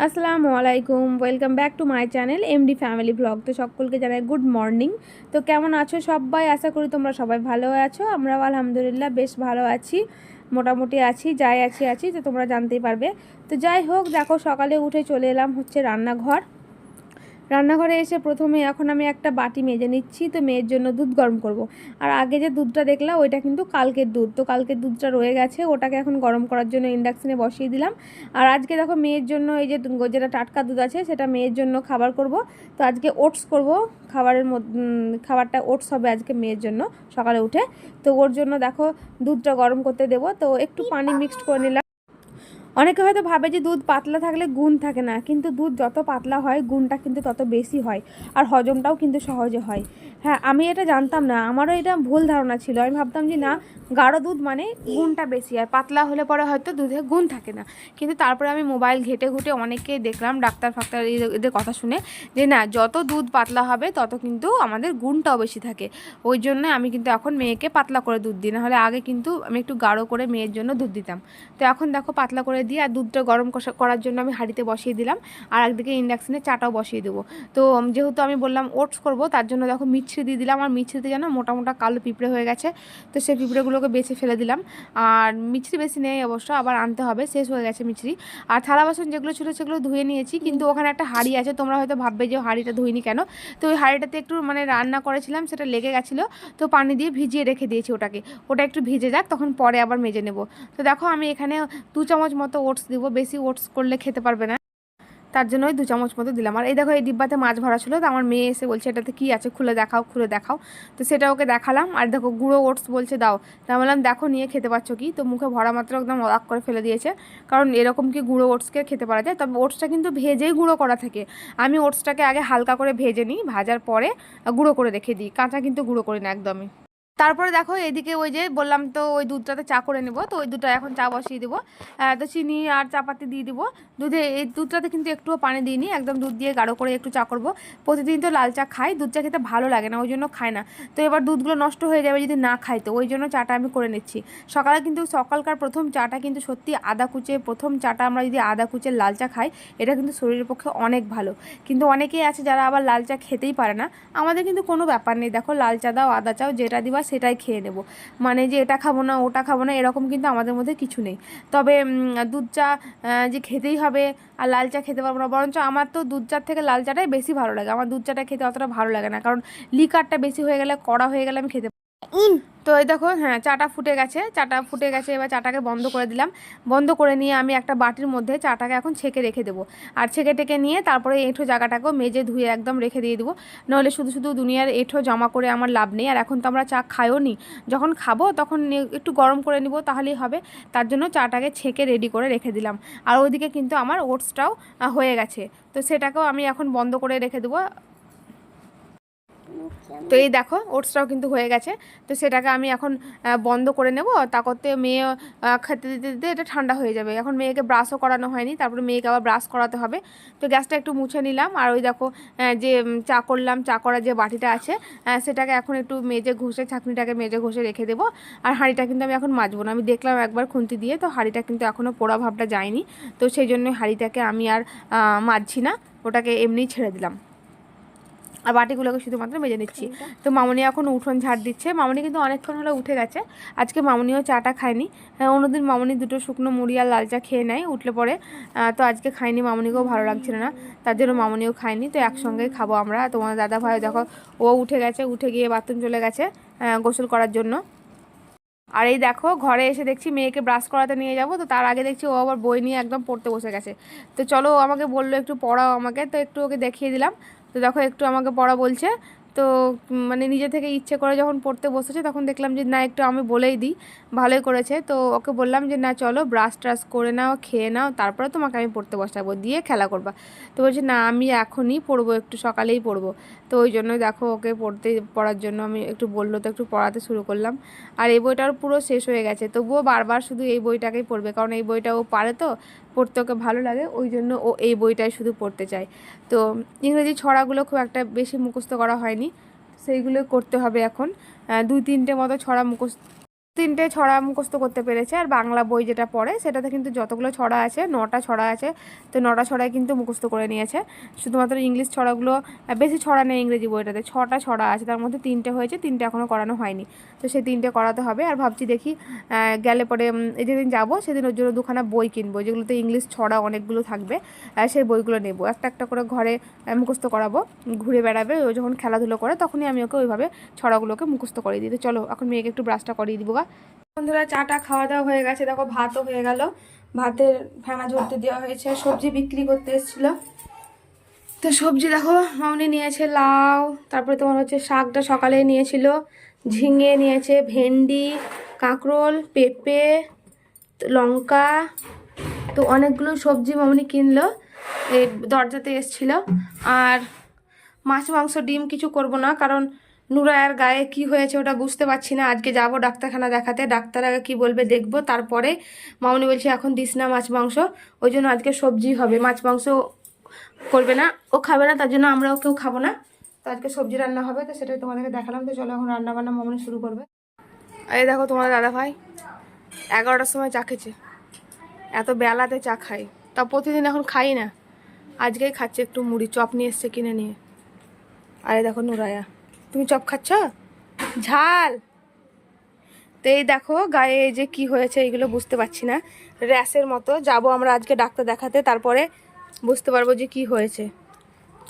আসসালামু আলাইকুম welcome back to my channel MD family blog তো সকলকে জানাই গুড মর্নিং তো কেমন আছো সবাই? আশা করি তোমরা সবাই ভালো আছো, আমরাও আলহামদুলিল্লাহ বেশ ভালো আছি, মোটামুটি আছি, যাই আছি আছি, তো তোমরা জানতেই পারবে। তো যাই হোক, দেখো সকালে উঠে চলে এলাম হচ্ছে রান্নাঘর। রান্নাঘরে এসে প্রথমে এখন আমি একটা বাটি মেজে নিচ্ছি, তো মেয়ের জন্য দুধ গরম করব। আর আগে যে দুধটা দেখলাম, ওইটা কিন্তু কালকের দুধ। তো কালকের দুধটা রয়ে গেছে, ওটাকে এখন গরম করার জন্য ইন্ডাকশানে বসিয়ে দিলাম। আর আজকে দেখো মেয়ের জন্য এই যে যেটা টাটকা দুধ আছে, সেটা মেয়ের জন্য খাবার করব। তো আজকে ওটস করব, খাবারের খাবারটা ওটস হবে আজকে মেয়ের জন্য সকালে উঠে। তো ওর জন্য দেখো দুধটা গরম করতে দেবো। তো একটু পানি মিক্সড করে নিলাম। অনেকে হয়তো ভাবে যে দুধ পাতলা থাকলে গুণ থাকে না, কিন্তু দুধ যত পাতলা হয়, গুণটা কিন্তু তত বেশি হয় আর হজমটাও কিন্তু সহজে হয়। হ্যাঁ আমি এটা জানতাম না, আমারও এটা ভুল ধারণা ছিল। আমি ভাবতাম যে না, গাঢ় দুধ মানে গুণটা বেশি আর পাতলা হলে পরে হয়তো দুধে গুণ থাকে না। কিন্তু তারপরে আমি মোবাইল ঘেটে ঘুটে অনেককে দেখলাম, ডাক্তার ফাক্তার এদের কথা শুনে যে না, যত দুধ পাতলা হবে, তত কিন্তু আমাদের গুণটাও বেশি থাকে। ওই জন্য আমি কিন্তু এখন মেয়েকে পাতলা করে দুধ দিই, নাহলে আগে কিন্তু আমি একটু গাঢ় করে মেয়ের জন্য দুধ দিতাম। তো এখন দেখো, পাতলা করে দিয়ে আর দুধটা গরম করার জন্য আমি হাঁড়িতে বসিয়ে দিলাম। আর একদিকে ইন্ডাকশানে চাটাও বসিয়ে দেবো। তো যেহেতু আমি বললাম ওটস করব, তার জন্য দেখো মিছরি দিয়ে দিলাম। আর মিছরিতে যেন মোটা মোটা কালো পিঁপড়ে হয়ে গেছে। তো সেই পিঁপড়েগুলোকে বেছে ফেলে দিলাম। আর মিছরি বেশি নেই অবশ্য, আবার আনতে হবে। শেষ হয়ে গেছে মিছরি। আর থালা বাসন যেগুলো ছিল, সেগুলো ধুয়ে নিয়েছি। কিন্তু ওখানে একটা হাঁড়ি আছে, তোমরা হয়তো ভাববে যে হাঁড়িটা ধুইনি কেন? তো ওই হাঁড়িটাতে একটু মানে রান্না করেছিলাম, সেটা লেগে গেছিল। তো পানি দিয়ে ভিজিয়ে রেখে দিয়েছি ওটাকে। ওটা একটু ভিজে যাক, তখন পরে আবার মেজে নেব। তো দেখো আমি এখানে দু চামচ মতো ওটস দিব, বেশি ওটস করলে খেতে পারবে না। তার জন্য ওই দু চামচ মতো দিলাম। আর এই দেখো, এই ডিব্বাতে মাছ ভরা ছিল, তো আমার মেয়ে এসে বলছে, এটাতে কী আছে? খুলে দেখাও খুলে দেখাও। তো সেটা ওকে দেখালাম। আর দেখো, গুঁড়ো ওটস বলছে, দাও। তা বললাম, দেখো, নিয়ে খেতে পারছ কি? তো মুখে ভরা মাত্র একদম অবাক করে ফেলে দিয়েছে। কারণ এরকম কি গুঁড়ো ওটসকে খেতে পারা যায়? তবে ওটসটা কিন্তু ভেজেই গুঁড়ো করা থাকে। আমি ওটসটাকে আগে হালকা করে ভেজে নিই, ভাজার পরে গুঁড়ো করে রেখে দিই। কাঁচা কিন্তু গুঁড়ো করি না একদমই। তারপরে দেখো এদিকে ওই যে বললাম তো ওই দুধটাতে চা করে নেব, তো ওই দুধটা এখন চা বসিয়ে দেবো। তো চিনি আর চাপাতি দিয়ে দেবো। দুধে এই দুধটাতে কিন্তু একটুও পানি দিইনি, একদম দুধ দিয়ে গাঢ় করে একটু চা করব। প্রতিদিন তো লাল চা খাই, দুধ চা খেতে ভালো লাগে না, ওই জন্য খায় না। তো এবার দুধগুলো নষ্ট হয়ে যাবে যদি না খাই, তো ওই জন্য চাটা আমি করে নিচ্ছি। সকালে কিন্তু সকালকার প্রথম চাটা কিন্তু সত্যি আদা কুচে, প্রথম চাটা আমরা যদি আদা কুচে লাল চা খাই, এটা কিন্তু শরীরের পক্ষে অনেক ভালো। কিন্তু অনেকেই আছে যারা আবার লাল চা খেতেই পারে না। আমাদের কিন্তু কোনো ব্যাপার নেই, দেখো লাল চা দাও, আদা চাও, যেটা দিবা সেটাই খেয়ে নেব। মানে যে এটা খাব না, ওটা খাব না, এরকম কিন্তু আমাদের মধ্যে কিছু নেই। তবে দুধ চা যে খেতেই হবে আর লাল চা খেতে পারব না, বরঞ্চ আমার তো দুধ চার থেকে লাল চাটাই বেশি ভালো লাগে। আমার দুধ চাটা খেতে অতটা ভালো লাগে না, কারণ লিকারটা বেশি হয়ে গেলে, কড়া হয়ে গেলে আমি খেতে তো এই দেখো হ্যাঁ চাটা ফুটে গেছে, চাটা ফুটে গেছে, এবার চাটাকে বন্ধ করে দিলাম। বন্ধ করে নিয়ে আমি একটা বাটির মধ্যে চাটাকে এখন ছেঁকে রেখে দেবো। আর ছেঁকে টেকে নিয়ে তারপরে এঁঠো জায়গাটাকেও মেজে ধুয়ে একদম রেখে দিয়ে দেবো। নাহলে শুধু শুধু দুনিয়ার এঁঠো জমা করে আমার লাভ নেই। আর এখন তো আমরা চা খাইও নি। যখন খাব তখন একটু গরম করে নিব, তাহলেই হবে। তার জন্য চাটাকে ছেঁকে রেডি করে রেখে দিলাম। আর ওইদিকে কিন্তু আমার ওটসটাও হয়ে গেছে। তো সেটাকেও আমি এখন বন্ধ করে রেখে দেবো। তো এই দেখো, ওটসটাও কিন্তু হয়ে গেছে। তো সেটাকে আমি এখন বন্ধ করে নেব। তা করতে মেয়ে খেতে দিতে দিতে এটা ঠান্ডা হয়ে যাবে। এখন মেয়েকে ব্রাশও করানো হয়নি, তারপরে মেয়েকে আবার ব্রাশ করাতে হবে। তো গ্যাসটা একটু মুছে নিলাম। আর ওই দেখো যে চা করলাম, চা করার যে বাটিটা আছে সেটাকে এখন একটু মেজে ঘষে ছাঁকনিটাকে মেজে ঘষে রেখে দেবো। আর হাঁড়িটা কিন্তু আমি এখন মাজবো না। আমি দেখলাম একবার খুন্তি দিয়ে, তো হাঁড়িটা কিন্তু এখনও পোড়া ভাবটা যায়নি। তো সেই জন্য হাঁড়িটাকে আমি আর মাজছি না। ওটাকে এমনিই ছেড়ে দিলাম। আর বাটিগুলোকে শুধুমাত্র মেজে নিচ্ছি। তো মামনি এখন উঠোন ঝাড় দিচ্ছে। মামনি কিন্তু অনেকক্ষণ হলে উঠে গেছে। আজকে মামনিও চাটা খায়নি। হ্যাঁ, অন্যদিন মামনি দুটো শুকনো মুড়ি আর লাল চা খেয়ে নেয় উঠলে পরে তো আজকে খাইনি মামনিকেও ভালো লাগছিল না। তার জন্য মামনিও খায়নি। তো একসঙ্গেই খাব আমরা। তোমার দাদা ভাই দেখো ও উঠে গেছে উঠে গিয়ে বাথরুম চলে গেছে গোসল করার জন্য। আর এই দেখো ঘরে এসে দেখছি মেয়েকে ব্রাশ করাতে নিয়ে যাব। তো তার আগে দেখছি ও আবার বই নিয়ে একদম পড়তে বসে গেছে। তো চলো ও আমাকে বলল একটু পড়াও আমাকে। তো একটু ওকে দেখিয়ে দিলাম। তো দেখো একটু আমাকে পড়া বলছে। তো মানে নিজে থেকে ইচ্ছে করে যখন পড়তে বসেছে তখন দেখলাম যে, না, একটু আমি বলেই দিই। ভালোই করেছে। তো ওকে বললাম যে, না, চলো ব্রাশ ট্রাশ করে নাও, খেয়ে নাও, তারপরে তোমাকে আমি পড়তে বসাবো, দিয়ে খেলা করবা। তো বলছে, না, আমি এখনই পড়ব, একটু সকালেই পড়ব। তো ওই জন্যই দেখো ওকে পড়তে, পড়ার জন্য আমি একটু বলল, তো একটু পড়াতে শুরু করলাম। আর এই বইটার পুরো শেষ হয়ে গেছে। তবুও বারবার শুধু এই বইটাকেই পড়বে, কারণ এই বইটা ও পারে তো। পড়তে ওকে ভালো লাগে, ওই জন্য ও এই বইটাই শুধু পড়তে চায়। তো ইংরেজি ছড়াগুলো খুব একটা বেশি মুখস্থ করা হয়নি সেইগুলো করতে হবে এখন। দুই তিনটে মতো ছড়া মুখস্থ তিনটে ছড়া মুখস্থ করতে পেরেছে, আর বাংলা বই যেটা পড়ে সেটাতে কিন্তু যতগুলো ছড়া আছে, নটা ছড়া আছে, তো নটা ছড়ায় কিন্তু মুখস্থ করে নিয়েছে। শুধুমাত্র ইংলিশ ছড়াগুলো বেশি ছড়া নেই ইংরেজি বইটাতে, ছটা ছড়া আছে, তার মধ্যে তিনটে হয়েছে, তিনটে এখনও করানো হয়নি। তো সেই তিনটে করাতে হবে, আর ভাবছি দেখি গেলে পরে যেদিন যাব সেদিন ওর জন্য দুখানা বই কিনবো, যেগুলোতে ইংলিশ ছড়া অনেকগুলো থাকবে সেই বইগুলো নেব। একটা একটা করে ঘরে মুখস্থ করাবো, ঘুরে বেড়াবে, ও যখন খেলাধুলো করে তখনই আমি ওকে ওইভাবে ছড়াগুলোকে মুখস্থ করিয়ে দিই। তো চলো, এখন মেয়েকে একটু ব্রাশটা করিয়ে দিবো গা বন্ধুরা, চাটা খাওয়া দাওয়া হয়ে গেছে। দেখো, ভাতও হয়ে গেল। ভাতের ফেনা ঝরতে দেওয়া হয়েছে। সবজি বিক্রি করতে এসেছিল। তো সবজি দেখো, মামনি নিয়েছে লাউ, তারপরে তোমার হচ্ছে শাকটা সকালে নিয়েছিল। ঝিঙে নিয়েছে, ভেন্ডি, কাঁকরোল, পেঁপে, লঙ্কা। তো অনেকগুলো সবজি মামনি কিনলো, এই দরজাতে এসছিল। আর মাছ, মাংস, ডিম কিছু করব না, কারণ নুরায়ার গায়ে কি হয়েছে ওটা বুঝতে পারছি না। আজকে যাব ডাক্তারখানা দেখাতে। ডাক্তার আগে কী বলবে দেখব। তারপরে মামনি বলছে, এখন দিস না মাছ মাংস। ওই জন্য আজকে সবজি হবে। মাছ মাংস করবে না। ও খাবে না, তার জন্য আমরাও কেউ খাব না। তো আজকে সবজি রান্না হবে, তো সেটাই তোমাদেরকে দেখালাম। তো চলো এখন রান্না বান্না মামনি শুরু করবে। এই দেখো তোমার দাদা ভাই এগারোটার সময় চা খেছে এত বেলাতে চা খাই তা প্রতিদিন এখন খাই না। আজকেই খাচ্ছে একটু মুড়ি, চপ নিয়ে এসছে কিনে নিয়ে। আরে দেখো নুরায়া। তুমি চপ খাচ্ছ? ঝাল। তো এই দেখো গায়ে যে কি হয়েছে এগুলো বুঝতে পারছি না। র্যাশের মতো যাব আমরা আজকে ডাক্তার দেখাতে, তারপরে বুঝতে পারব যে কি হয়েছে।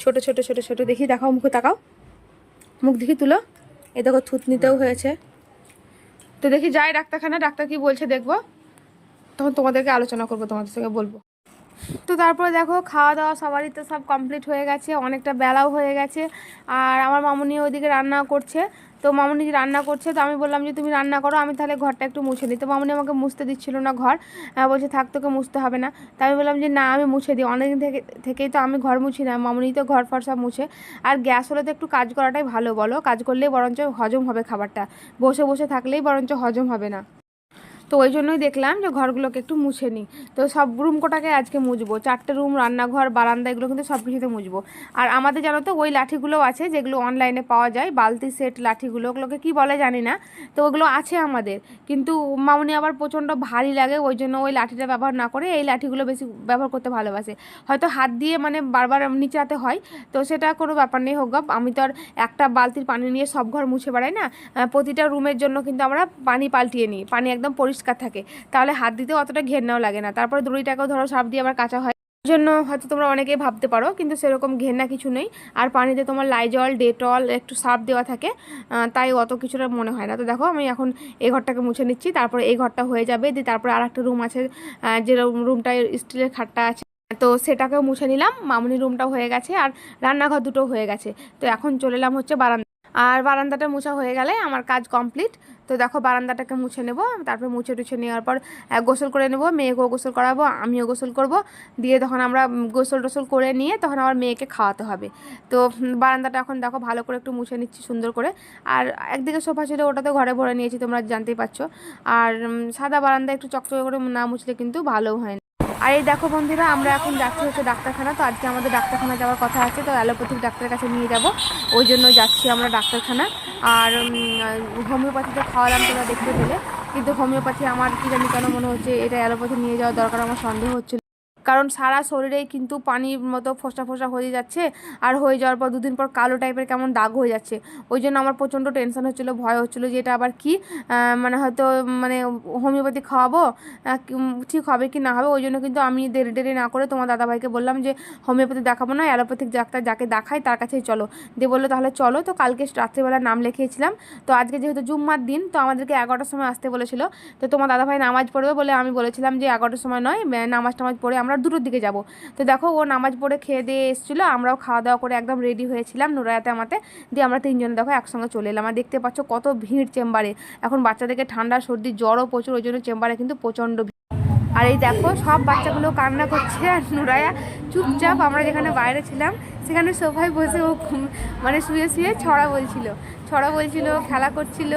ছোট ছোট ছোট ছোট দেখি, দেখাও, মুখে তাকাও। মুখ দেখি তুলো। এ দেখো থুতনিতেও হয়েছে। তো দেখি যাই ডাক্তারখানা, ডাক্তার কি বলছে দেখব। তখন তোমাদেরকে আলোচনা করব, তোমাদের সঙ্গে বলব। তো তারপরে দেখো খাওয়া দাওয়া সবারই তো সব কমপ্লিট হয়ে গেছে, অনেকটা বেলাও হয়ে গেছে। আর আমার মামুনি ওইদিকে রান্না করছে। তো মামুনি রান্না করছে, তো আমি বললাম যে, তুমি রান্না করো, আমি তাহলে ঘরটা একটু মুছে দিই। তো মামুনি আমাকে মুছতে দিচ্ছিল না ঘর। বলছে, থাক, তোকে মুছতে হবে না। তো আমি বললাম যে, না, আমি মুছে দিই। অনেকদিন থেকে, থেকেই তো আমি ঘর মুছি না, মামুনি তো ঘর ফর সব মুছে। আর গ্যাস হলে তো একটু কাজ করাটাই ভালো বলো, কাজ করলেই বরঞ্চ হজম হবে খাবারটা। বসে বসে থাকলেই বরঞ্চ হজম হবে না। তো ওই জন্যই দেখলাম যে ঘরগুলোকে একটু মুছে নিই। তো সব রুম কোটাকে আজকে মুছবো? চারটে রুম রান্নাঘর, বারান্দা, এগুলো কিন্তু সব কিছুতে মুছবো। আর আমাদের জানো তো, ওই লাঠিগুলো আছে যেগুলো অনলাইনে পাওয়া যায়। বালতি সেট লাঠিগুলো, ওগুলোকে কি বলে জানি না। তো ওগুলো আছে আমাদের। কিন্তু মামনি আবার প্রচণ্ড ভারী লাগে, ওই জন্য ওই লাঠিটা ব্যবহার না করে এই লাঠিগুলো বেশি ব্যবহার করতে ভালোবাসে। হয়তো হাত দিয়ে মানে বারবার নিচাতে হয়, তো সেটা কোনো ব্যাপার নেই হোক। আমি তো আর একটা বালতির পানি নিয়ে সব ঘর মুছে বেড়াই না। প্রতিটা রুমের জন্য কিন্তু আমরা পানি পাল্টিয়ে নিই। পানি একদম পরিষ্কার থাকে। তাহলে হাত দিতেও অতটা ঘেন্নাও লাগে না। তারপরে দড়িটাকেও ধরো সাপ দিয়ে আবার কাঁচা হয়। জন্য হয়তো তোমরা অনেকেই ভাবতে পারো, কিন্তু সেরকম ঘেন্না কিছু নেই। আর পানিতে তোমার লাইজল ডেটল একটু সার্ফ দেওয়া থাকে তাই অত কিছুটা মনে হয় না। তো দেখো, আমি এখন এই ঘরটাকে মুছে নিচ্ছি। তারপরে এই ঘরটা হয়ে যাবে। দিয়ে তারপরে আর একটা রুম আছে যে রুমটায় স্টিলের খাটটা আছে। তো সেটাকেও মুছে নিলাম। মামুনি রুমটাও হয়ে গেছে। আর রান্নাঘর দুটো হয়ে গেছে। তো এখন চলে এলাম হচ্ছে বারান্দা আর বারান্দাটা মোছা হয়ে গেলে আমার কাজ কমপ্লিট। তো দেখো বারান্দাটাকে মুছে নেব, তারপর মুছে টুছে নেওয়ার পর গোসল করে নেব, মেয়েকেও গোসল করাবো, আমিও গোসল করব। দিয়ে তখন আমরা গোসল টোসল করে নিয়ে তখন আমার মেয়েকে খাওয়াতে হবে। তো বারান্দাটা এখন দেখো ভালো করে একটু মুছে নিচ্ছি, সুন্দর করে। আর একদিকে সোফা ছিল, ওটাতে ঘরে ভরে নিয়েছি, তোমরা জানতেই পারছ। আর সাদা বারান্দা একটু চকচকে করে না মুছলে কিন্তু ভালো হয় আর এই দেখো বন্ধুরা, আমরা এখন যাচ্ছি হচ্ছে ডাক্তারখানা। তো আজকে আমাদের ডাক্তারখানা যাওয়ার কথা আছে, তো অ্যালোপ্যাথিক ডাক্তারের কাছে নিয়ে যাব। ওই জন্য যাচ্ছি আমরা ডাক্তারখানা। আর হোমিওপ্যাথিতে খাওয়ালাম তোমরা দেখতে পেলে। কিন্তু হোমিওপ্যাথি আমার কী জানি কেন মনে হচ্ছে, এটা অ্যালোপ্যাথি নিয়ে যাওয়ার দরকার, আমার সন্দেহ হচ্ছিল। কারণ সারা শরীরেই কিন্তু পানির মতো ফোসা ফোসা হয়ে যাচ্ছে আর হয়ে যাওয়ার পর দুদিন পর কালো টাইপের কেমন দাগ হয়ে যাচ্ছে। ওই জন্য আমার প্রচণ্ড টেনশন হচ্ছিল, ভয় হচ্ছিল যে এটা আবার কি মানে হয়তো মানে হোমিওপ্যাথি খাওয়াবো ঠিক হবে কি না হবে, ওই জন্য কিন্তু আমি দেরি দেরি না করে তোমার দাদাভাইকে বললাম যে হোমিওপ্যাথি দেখাবো না অ্যালোপ্যাথিক ডাক্তার যাকে দেখাই তার কাছেই চলো। দিয়ে বলল, তাহলে চলো। তো কালকে রাত্রিবেলা নাম লিখিয়েছিলাম। তো আজকে যেহেতু জুম্মার দিন, তো আমাদেরকে এগারোটার সময় আসতে বলেছিল। তো তোমার দাদাভাই নামাজ পড়বে বলে আমি বলেছিলাম যে এগারোটার সময় নয় নামাজ টামাজ পড়ে আমরা দুটোর দিকে যাব। তো দেখো, ও নামাজ পড়ে খেয়ে দিয়ে এসেছিল, আমরাও খাওয়া দাওয়া করে একদম রেডি হয়েছিলাম নোরায়াতে আমাতে। দিয়ে আমরা তিনজনে দেখো একসঙ্গে চলে এলাম। আর দেখতে পাচ্ছ কত ভিড় চেম্বারে। এখন বাচ্চাদেরকে ঠান্ডা, সর্দি, জ্বরও প্রচুর, ওই জন্য চেম্বারে কিন্তু প্রচণ্ড আর এই দেখো, সব বাচ্চাগুলো কান্না করছে আর নুরায়া চুপচাপ, আমরা যেখানে বাইরে ছিলাম সেখানে সোফায় বসে ও মানে শুয়ে শুয়ে ছড়া বলছিল। ছড়া বলছিল, খেলা করছিল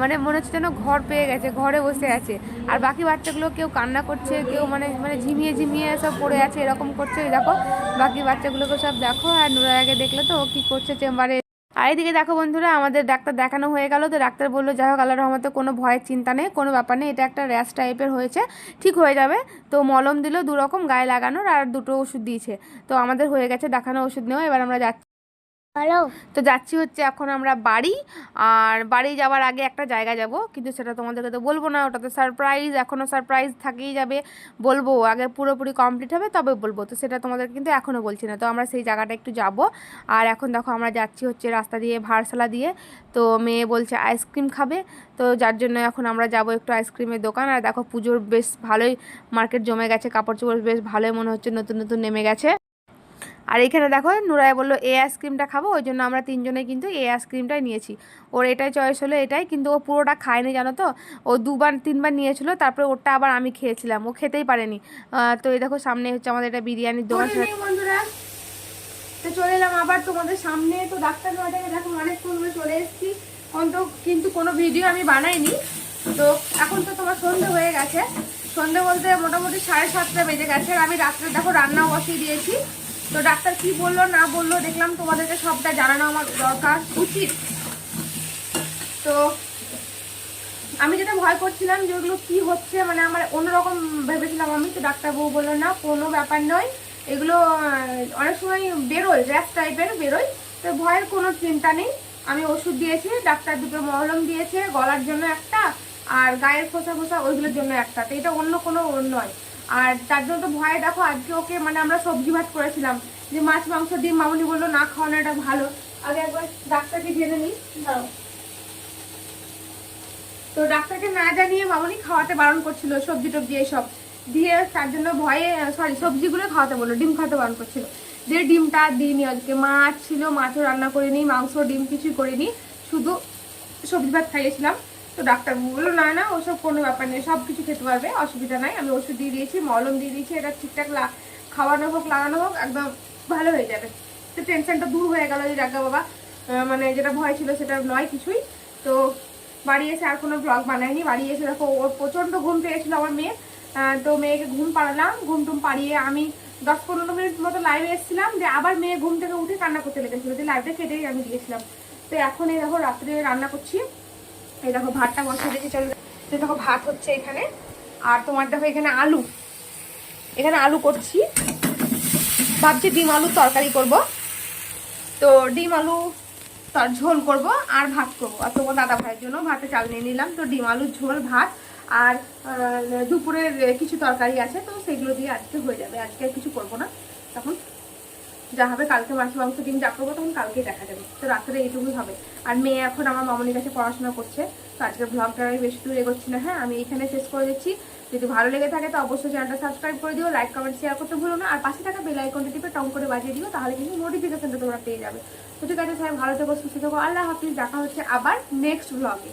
মানে মনে হচ্ছে যেন ঘর পেয়ে গেছে, ঘরে বসে আছে। আর বাকি বাচ্চাগুলো কেউ কান্না করছে, কেউ মানে মানে ঝিমিয়ে ঝিমিয়ে সব পড়ে আছে, এরকম করছে। দেখো, বাকি বাচ্চাগুলোকে সব দেখো, আর নুরায়াকে দেখলে তো ও কী করছে চেম্বারে আর এদিকে দেখো বন্ধুরা, আমাদের ডাক্তার দেখানো হয়ে গেল তো ডাক্তার বলল, যাই হোক আল্লাহ রহমতে কোনো ভয়ের চিন্তা নেই, কোনো ব্যাপার নেই, এটা একটা র্যাশ টাইপের হয়েছে, ঠিক হয়ে যাবে। তো মলম দিল দুরকম, গায়ে লাগানোর আর দুটো ওষুধ দিয়েছে। তো আমাদের হয়ে গেছে দেখানো ওষুধ নেওয়া, এবার আমরা যাচ্ছি। তো যাচ্ছি হচ্ছে এখন আমরা বাড়ি, আর বাড়ি যাওয়ার আগে একটা জায়গা যাব, কিন্তু সেটা তোমাদেরকে তো বলব না ওটা তো সারপ্রাইজ এখনও সারপ্রাইজ থাকেই যাবে, বলব, আগে পুরোপুরি কমপ্লিট হবে, তবে বলব, তো সেটা তোমাদের কিন্তু এখনও বলছি না, তো আমরা সেই জায়গাটা একটু যাব, আর এখন দেখো আমরা যাচ্ছি হচ্ছে রাস্তা দিয়ে ভারসালা দিয়ে, তো মেয়ে বলছে আইসক্রিম খাবে, তো যার জন্য এখন আমরা যাব একটু আইসক্রিমের দোকান, আর দেখো পুজোর বেশ ভালোই মার্কেট জমে গেছে, কাপড় চোপড় বেশ ভালোই মনে হচ্ছে, নতুন নতুন নেমে গেছে। আর এখানে দেখো নুরাই বলল এই আইসক্রিমটা খাব? ওই জন্য আমরা তিনজনে কিন্তু এই আইসক্রিমটাই নিয়েছি। ওর এটাই চয়েস হলো এটাই, কিন্তু ও পুরোটা খায়নি, জানো তো? ও দুবার, তিনবার নিয়েছিল, তারপরে ওরটা আবার আমি খেয়েছিলাম। ও খেতেই পারেনি। তো এই দেখো, সামনে হচ্ছে আমাদের এটা বিরিয়ানির দোকান। বন্ধুরা। তো চলে এলাম আবার তোমাদের সামনে। তো ডাক্তার নয়টাকে দেখো, অনেকক্ষণ ধরে চলে এসেছি। এখন তো কিন্তু কোনো ভিডিও আমি বানাইনি। তো এখন তো তোমার সন্ধে হয়ে গেছে। সন্ধে বলতে মোটামুটি সাড়ে সাতটা বেজে গেছে। আর আমি রাত্রে দেখো, রান্নাও বসিয়ে দিয়েছি। তো ডাক্তার কি বলল না বলল দেখলাম তোমাদেরকে সবটা জানানো আমার দরকার। উচিত। তো আমি যেটা ভয় করছিলাম যে ওগুলো কি হচ্ছে মানে আমার অন্যরকম ভেবেছিলাম আমি তো ডাক্তারবাবু বলল না কোনো ব্যাপার নয়। এগুলো অনেক সময় বেরোয় র্যাশ টাইপের বেরোয়। তো ভয়ের কোনো চিন্তা নেই। আমি ওষুধ দিয়েছি ডাক্তার দুটো মলম দিয়েছে গলার জন্য একটা আর গায়ের খোসা খোসা ওইগুলোর জন্য একটা। তো এটা অন্য কোনো নয়। আর তার জন্য তো ভয়ে দেখো আজকে ওকে মানে আমরা সবজি ভাত করেছিলাম। যে মাছ মাংস ডিম মামুনি বলল না খাওয়ানো এটা ভালো। আগে একবার ডাক্তারকে জেনে নিই। তো ডাক্তারকে না জানিয়ে মামনি খাওয়াতে বারণ করছিল সবজি টবজি এইসব। দিয়ে তার জন্য ভয়ে সরি সবজিগুলো খাওয়াতে বলল ডিম খাওয়াতে বারণ করছিল। দিয়ে ডিমটা দিইনি আজকে মাছ ছিল মাছও রান্না করিনি মাংস ডিম কিছুই করিনি শুধু সবজি ভাত খাইয়েছিলাম। তো ডাক্তার বলল, না না, ওসব কোনো ব্যাপার নেই সব কিছু খেতে পারবে, অসুবিধা নাই, আমি ওষুধ দিয়ে দিয়েছি, মলম দিয়ে দিয়েছি, এটা ঠিকঠাক খাওয়ানো হোক, লাগানো হোক, একদম ভালো হয়ে যাবে। তো টেনশনটা দূর হয়ে গেল যে ডাক্তার বাবা। মানে যেটা ভয় ছিল সেটা নয় কিছুই। তো বাড়ি এসে আর কোনো ব্লগ বানায়নি, বাড়ি এসে দেখো, ওর প্রচণ্ড ঘুম পেয়েছিল আমার মেয়ে তো মেয়েকে ঘুম পাড়ালাম, ঘুম টুম পাড়িয়ে আমি দশ পনেরো মিনিট মতো লাইভে এসেছিলাম যে আবার মেয়ে ঘুম থেকে উঠে কান্না করতে লেগেছিল, যে লাইভটা কেটেই আমি দিয়েছিলাম। তো এখন এই দেখো, রাত্রে রান্না করছি। এই দেখো ভাতটা বসে দিয়েছি, চলো। এই দেখো ভাত হচ্ছে এখানে। আর তোমার দেখো এখানে আলু। এখানে আলু করছি। ভাবছি ডিম আলু তরকারি করব। তো ডিম আলু তার ঝোল করব আর ভাত করব। আর তোমার দাদা ভাইয়ের জন্য ভাতে চাল নিয়ে নিলাম। তো ডিম আলুর ঝোল, ভাত আর দুপুরের কিছু তরকারি আছে, তো সেগুলো দিয়ে আজকে হয়ে যাবে। আজকে আর কিছু করব না। তখন যা হবে, কালকে মাছ মাংস ডিম যা করব তখন কালকে দেখা যাবে। তো রাত্রে এইটুকুই হবে। আর মেয়ে এখন আমার মামনির কাছে পড়াশোনা করছে। তো আজকে ব্লগটা আমি বেশি দূর এগোচ্ছি না। হ্যাঁ আমি এখানে শেষ করে দিচ্ছি। যদি ভালো লেগে থাকে তো অবশ্যই চ্যানেলটা সাবস্ক্রাইব করে দিও লাইক কমেন্ট শেয়ার করতে ভুলো না। আর পাশে থাকা বেল আইকনটা টিপে টং করে বাজিয়ে দিও, তাহলে কিন্তু নোটিফিকেশনটা তোমরা পেয়ে যাবে। তো ঠিক আছে, সবাই ভালো থেকো, সুস্থ থেকো। আল্লাহ হাফিজ, দেখা হচ্ছে আবার নেক্সট ব্লগে